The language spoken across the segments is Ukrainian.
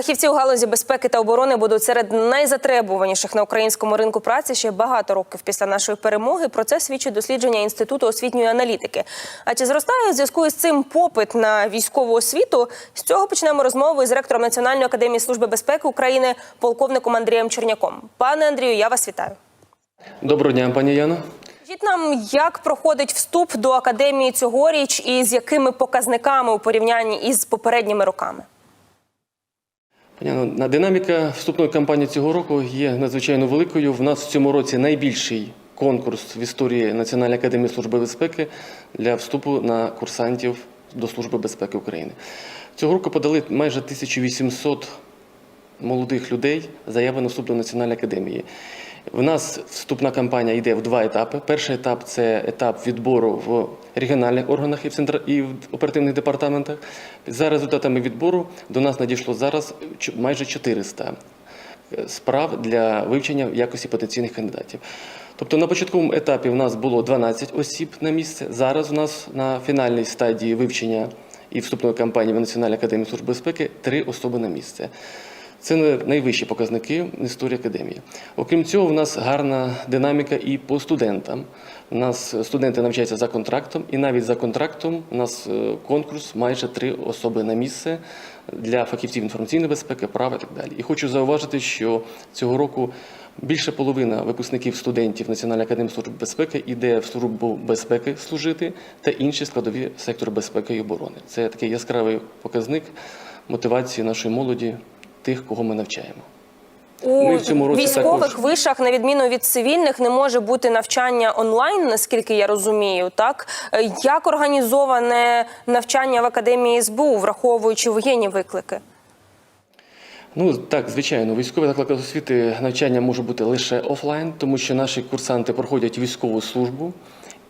Фахівці у галузі безпеки та оборони будуть серед найзатребуваніших на українському ринку праці ще багато років після нашої перемоги. Про це свідчить дослідження інституту освітньої аналітики. А чи зростає в зв'язку із цим попит на військову освіту? З цього почнемо розмову із ректором Національної академії служби безпеки України, полковником Андрієм Черняком. Пане Андрію, я вас вітаю. Доброго дня, пані Яно. Скажіть нам, як проходить вступ до академії цьогоріч і з якими показниками у порівнянні із попередніми роками? На- динаміка вступної кампанії цього року є надзвичайно великою. В нас в цьому році найбільший конкурс в історії Національної академії служби безпеки для вступу на курсантів до Служби безпеки України. Цього року подали майже 1800 молодих людей заяви на вступ до Національної академії. В нас вступна кампанія йде в два етапи. Перший етап це етап відбору в регіональних органах і в центр і в оперативних департаментах. За результатами відбору до нас надійшло зараз майже 400 справ для вивчення якості потенційних кандидатів. Тобто на початковому етапі в нас було 12 осіб на місце. Зараз у нас на фінальній стадії вивчення і вступної кампанії в Національній академії служби безпеки три особи на місце. Це не- найвищі показники історії академії. Окрім цього, в нас гарна динаміка і по студентам. У нас студенти навчаються за контрактом, і навіть за контрактом у нас е, конкурс майже три особи на місце для фахівців інформаційної безпеки, права і так далі. І хочу зауважити, що цього року більше половина випускників студентів Національної академії служби безпеки йде в службу безпеки служити та інші складові сектору безпеки і оборони. Це такий яскравий показник мотивації нашої молоді, тих, кого ми навчаємо. У Ми в цьому році військових також- вишах, на відміну від цивільних, не може бути навчання онлайн, наскільки я розумію. Так Е, як організоване навчання в академії СБУ, враховуючи воєнні виклики? Ну так, звичайно, військові заклади освіти навчання може бути лише офлайн, тому що наші курсанти проходять військову службу.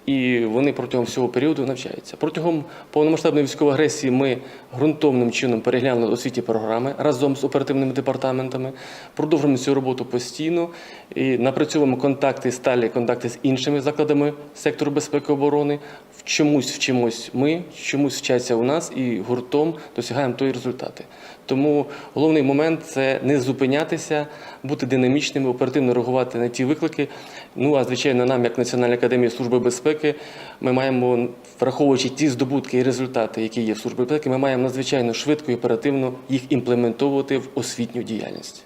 І вони протягом всього періоду навчаються. Протягом повномасштабної військової агресії ми ґрунтовним чином переглянули освітні програми разом з оперативними департаментами. Продовжуємо цю роботу постійно і напрацьовуємо контакти, сталі контакти з іншими закладами сектору безпеки оборони. Чомусь вчимось ми, чомусь вчаться у нас і гуртом досягаємо тої результати. Тому головний момент це не зупинятися, бути динамічними, оперативно реагувати на ті виклики. Ну а звичайно, нам, як Національна академія служби безпеки, ми маємо, враховуючи ті здобутки і результати, які є в службі безпеки, ми маємо надзвичайно швидко і оперативно їх імплементовувати в освітню діяльність.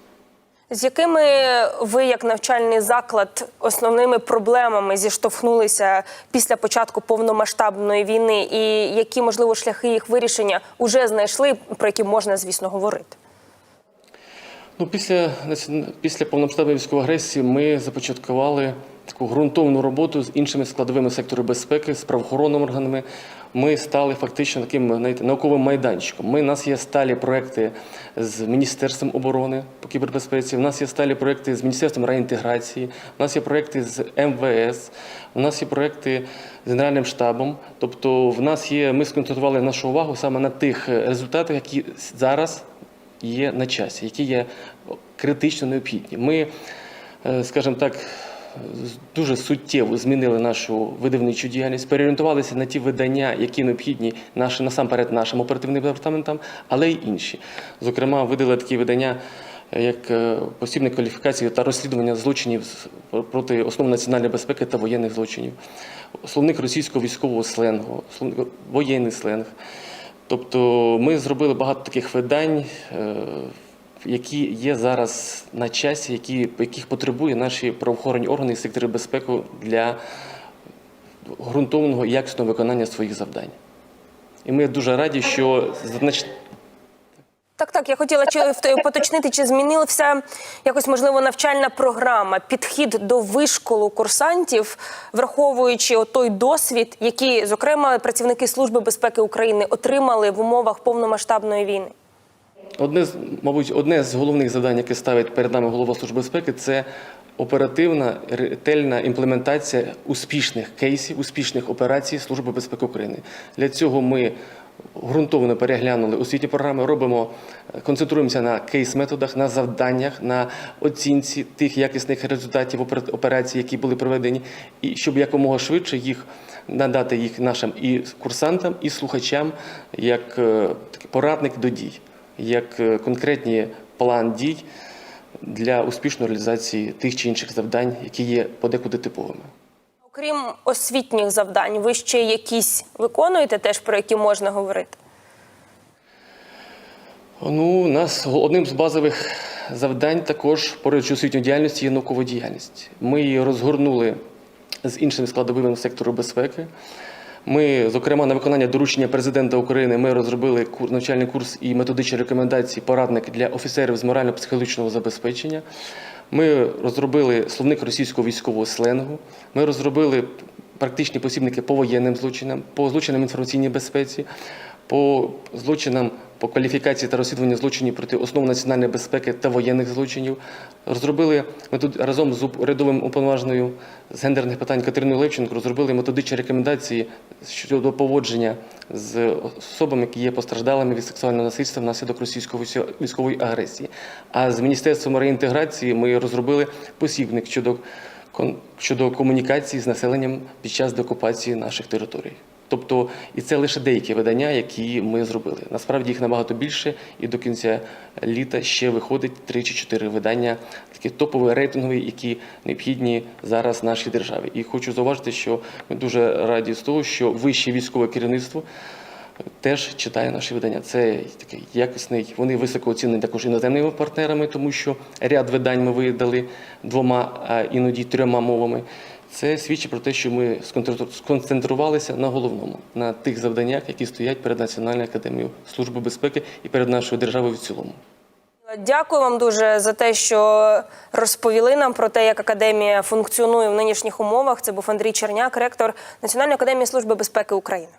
З якими ви, як навчальний заклад, основними проблемами зіштовхнулися після початку повномасштабної війни, і які можливо шляхи їх вирішення вже знайшли, про які можна, звісно, говорити? Ну, після, після повномасштабної військової агресії ми започаткували таку ґрунтовну роботу з іншими складовими сектору безпеки, з правоохоронними органами. Ми стали фактично таким знаєте, науковим майданчиком. Ми, у нас є сталі проекти з Міністерством оборони по кібербезпеці, у нас є сталі проекти з Міністерством реінтеграції, у нас є проекти з МВС, у нас є проекти з Генеральним штабом. Тобто, в нас є, ми сконцентрували нашу увагу саме на тих е, результатах, які зараз є на часі, які є критично необхідні. Ми, е, скажімо так, дуже суттєво змінили нашу видавничу діяльність, переорієнтувалися на ті видання, які необхідні наші, насамперед нашим оперативним департаментам, але й інші. Зокрема, видали такі видання. е, Як е, посібні кваліфікації та розслідування злочинів проти основ національної безпеки та воєнних злочинів, словник російського військового сленгу, воєнний сленг. Тобто ми зробили багато таких видань, е, які є зараз на часі, які, яких потребує наші правоохоронні органи і сектори безпеки для ґрунтовного і якісного виконання своїх завдань. І ми дуже раді, що знач- Так, так, я хотіла чи поточнити, чи змінилася якось можливо навчальна програма, підхід до вишколу курсантів, враховуючи той досвід, який, зокрема, працівники Служби безпеки України отримали в умовах повномасштабної війни. Одне з, мабуть, одне з головних завдань, яке ставить перед нами голова Служби безпеки, це оперативна ретельна імплементація успішних кейсів, успішних операцій Служби безпеки України. Для цього ми ґрунтовно переглянули освітні програми, робимо, концентруємося на кейс-методах, на завданнях, на оцінці тих якісних результатів опера- операцій, які були проведені, і щоб якомога швидше їх надати їх нашим і курсантам, і слухачам як е, порадник до дій. Як е, конкретні план дій для успішної реалізації тих чи інших завдань, які є подекуди типовими. Окрім освітніх завдань, ви ще якісь виконуєте теж про які можна говорити? Ну, у нас одним з базових завдань також поруч освітньої діяльності є наукова діяльність. Ми її розгорнули з іншими складовими сектору безпеки. Ми, зокрема, на виконання доручення президента України, ми розробили навчальний курс і методичні рекомендації, порадник для офіцерів з морально-психологічного забезпечення. Ми розробили словник російського військового сленгу. Ми розробили практичні посібники по воєнним злочинам, по злочинам інформаційній безпеці, по злочинам по кваліфікації та розслідуванню злочинів проти основ національної безпеки та воєнних злочинів. Розробили ми тут разом з урядовим уповноваженою з гендерних питань Катериною Левченко розробили методичні рекомендації щодо поводження з особами, які є постраждалими від сексуального насильства внаслідок російської військової агресії. А з міністерством реінтеграції ми розробили посібник щодо щодо комунікації з населенням під час деокупації наших територій. Тобто, і це лише деякі видання, які ми зробили. Насправді їх набагато більше, і до кінця літа ще виходить три чи чотири видання, такі топові рейтингові, які необхідні зараз нашій державі. І хочу зауважити, що ми дуже раді з того, що вище військове керівництво теж читає наші видання. Це такий якісний. Вони високо оцінені також іноземними партнерами, тому що ряд видань ми видали двома, а іноді трьома мовами. Це свідчить про те, що ми сконцентру- сконцентрувалися на головному, на тих завданнях, які стоять перед Національною академією служби безпеки і перед нашою державою в цілому. Дякую вам дуже за те, що розповіли нам про те, як академія функціонує в нинішніх умовах. Це був Андрій Черняк, ректор Національної академії служби безпеки України.